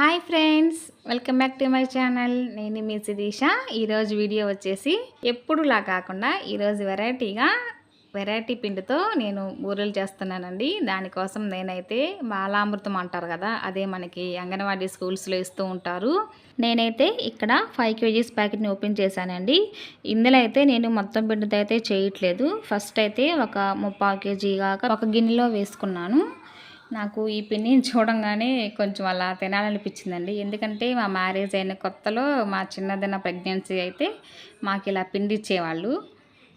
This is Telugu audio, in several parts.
Hi friends welcome back to my channel. నేను మీ శిరీష ఈరోజు వీడియో వచ్చేసి ఎప్పుడులా కాకుండా ఈరోజు వెరైటీగా వెరైటీ పిండితో నేను బూరెలు చేస్తున్నానండి. దానికోసం నేనైతే బాలామృతం అంటారు కదా అదే మనకి అంగన్వాడీ స్కూల్స్లో ఇస్తూ ఉంటారు. నేనైతే ఇక్కడ ఫైవ్ కేజీస్ ప్యాకెట్ని ఓపెన్ చేశానండి. ఇందులో అయితే నేను మొత్తం పిండితో అయితే చేయట్లేదు. ఫస్ట్ అయితే ఒక ముప్పావు కేజీ కాక ఒక గిన్నెలో వేసుకున్నాను. నాకు ఈ పిన్ని చూడంగానే కొంచెం అలా తినాలనిపించిందండి. ఎందుకంటే మా మ్యారేజ్ అయిన కొత్తలో మా చిన్నదైన ప్రెగ్నెన్సీ అయితే మాకు ఇలా పిండి ఇచ్చేవాళ్ళు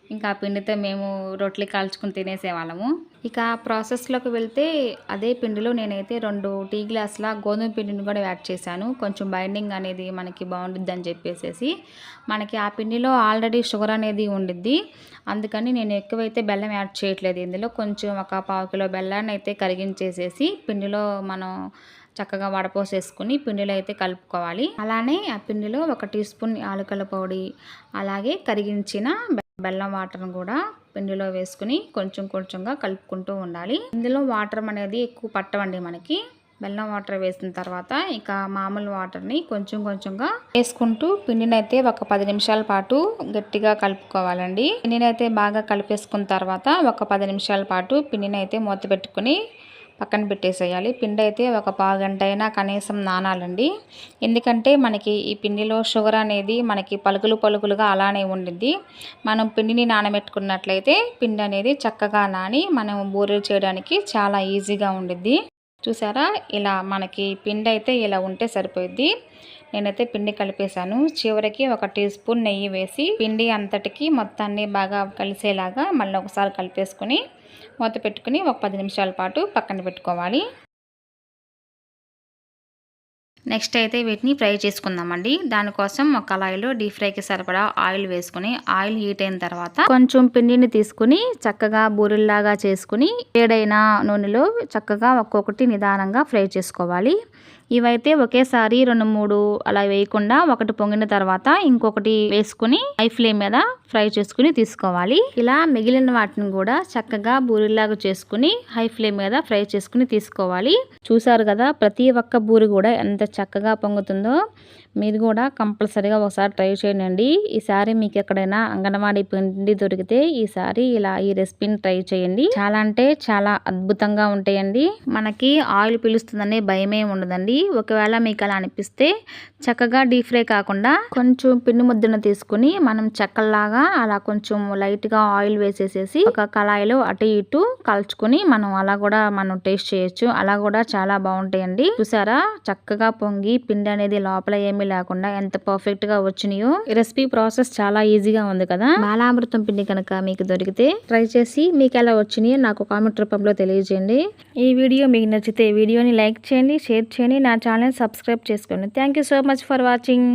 ఇంకా ఆ పిండితో మేము రొట్టెలు కాల్చుకుని తినేసేవాళ్ళము. ఇక ప్రాసెస్లోకి వెళ్తే అదే పిండిలో నేనైతే రెండు టీ గ్లాసుల గోధుమ పిండిని కూడా యాడ్ చేశాను. కొంచెం బైండింగ్ అనేది మనకి బాగుంటుంది చెప్పేసి మనకి ఆ పిండిలో ఆల్రెడీ షుగర్ అనేది ఉండిద్ది. అందుకని నేను ఎక్కువైతే బెల్లం యాడ్ చేయట్లేదు. ఇందులో కొంచెం ఒక పావు కిలో బెల్లాన్ని అయితే కరిగించేసేసి పిండిలో మనం చక్కగా వడపోసేసుకుని పిండిలో అయితే కలుపుకోవాలి. అలానే ఆ పిండిలో ఒక టీ స్పూన్ ఆలుకల పొడి అలాగే కరిగించిన బెల్లం వాటర్ని కూడా పిండిలో వేసుకుని కొంచెం కొంచెంగా కలుపుకుంటూ ఉండాలి. ఇందులో వాటర్ అనేది ఎక్కువ పట్టవండి మనకి. బెల్లం వాటర్ వేసిన తర్వాత ఇక మామూలు వాటర్ని కొంచెం కొంచెంగా వేసుకుంటూ పిండిని అయితే ఒక పది నిమిషాల పాటు గట్టిగా కలుపుకోవాలండి. పిండిని అయితే బాగా కలిపేసుకున్న తర్వాత ఒక పది నిమిషాల పాటు పిండిని అయితే మూత పెట్టుకుని పక్కన పెట్టేసేయాలి. పిండి అయితే ఒక పావు గంట అయినా కనీసం నానాలండి. ఎందుకంటే మనకి ఈ పిండిలో షుగర్ అనేది మనకి పలుకులు పలుకులుగా అలానే ఉండిద్ది. మనం పిండిని నానబెట్టుకున్నట్లయితే పిండి అనేది చక్కగా నాని మనం బూరెలు చేయడానికి చాలా ఈజీగా ఉండిద్ది. చూసారా? ఇలా మనకి పిండి అయితే ఇలా ఉంటే సరిపోయిద్ది. నేనైతే పిండి కలిపేశాను. చివరికి ఒక టీ స్పూన్ నెయ్యి వేసి పిండి అంతటికి మొత్తాన్ని బాగా కలిసేలాగా మళ్ళీ ఒకసారి కలిపేసుకుని మూత పెట్టుకుని ఒక పది నిమిషాల పాటు పక్కన పెట్టుకోవాలి. నెక్స్ట్ అయితే వీటిని ఫ్రై చేసుకుందామండి. దానికోసం ఒక కళాయిలో డీప్ ఫ్రైకి సరిపడా ఆయిల్ వేసుకుని ఆయిల్ హీట్ అయిన తర్వాత కొంచెం పిండిని తీసుకుని చక్కగా బూరెల్లాగా చేసుకుని వేడైన నూనెలో చక్కగా ఒక్కొక్కటి నిదానంగా ఫ్రై చేసుకోవాలి. ఇవైతే ఒకేసారి రెండు మూడు అలా వేయకుండా ఒకటి పొంగిన తర్వాత ఇంకొకటి వేసుకుని హై ఫ్లేమ్ మీద ఫ్రై చేసుకుని తీసుకోవాలి. ఇలా మిగిలిన వాటిని కూడా చక్కగా బూరిలాగా చేసుకుని హై ఫ్లేమ్ మీద ఫ్రై చేసుకుని తీసుకోవాలి. చూసారు కదా ప్రతి ఒక్క బూరి కూడా ఎంత చక్కగా పొంగుతుందో మీరు కూడా కంపల్సరీగా ఒకసారి ట్రై చేయండి. ఈసారి మీకు ఎక్కడైనా అంగన్వాడీ పిండి దొరికితే ఈసారి ఇలా ఈ రెసిపీని ట్రై చేయండి. చాలా అంటే చాలా అద్భుతంగా ఉంటాయండి. మనకి ఆయిల్ పిలుస్తుందనే భయమే ఉండదండి. ఒకవేళ మీకు అలా అనిపిస్తే చక్కగా డీప్ ఫ్రై కాకుండా కొంచెం పిండి ముద్దను తీసుకుని మనం చెక్కల్లాగా అలా కొంచెం లైట్గా ఆయిల్ వేసేసేసి ఒక కళాయిలో అటు ఇటు కలుచుకుని మనం అలా కూడా మనం టేస్ట్ చేయొచ్చు. అలా కూడా చాలా బాగుంటాయండి. చూసారా? చక్కగా పొంగి పిండి అనేది లోపల ఏమీ లేకుండా ఎంత పర్ఫెక్ట్గా వచ్చినాయో. ఈ రెసిపీ ప్రాసెస్ చాలా ఈజీగా ఉంది కదా? బాలామృతం పిండి కనుక మీకు దొరికితే ట్రై చేసి మీకు ఎలా వచ్చినాయో నాకు కామెంట్ రూపంలో తెలియజేయండి. ఈ వీడియో మీకు నచ్చితే వీడియోని లైక్ చేయండి షేర్ చేయండి. నా ఛానల్ సబ్స్క్రైబ్ చేసుకోండి thank so much for watching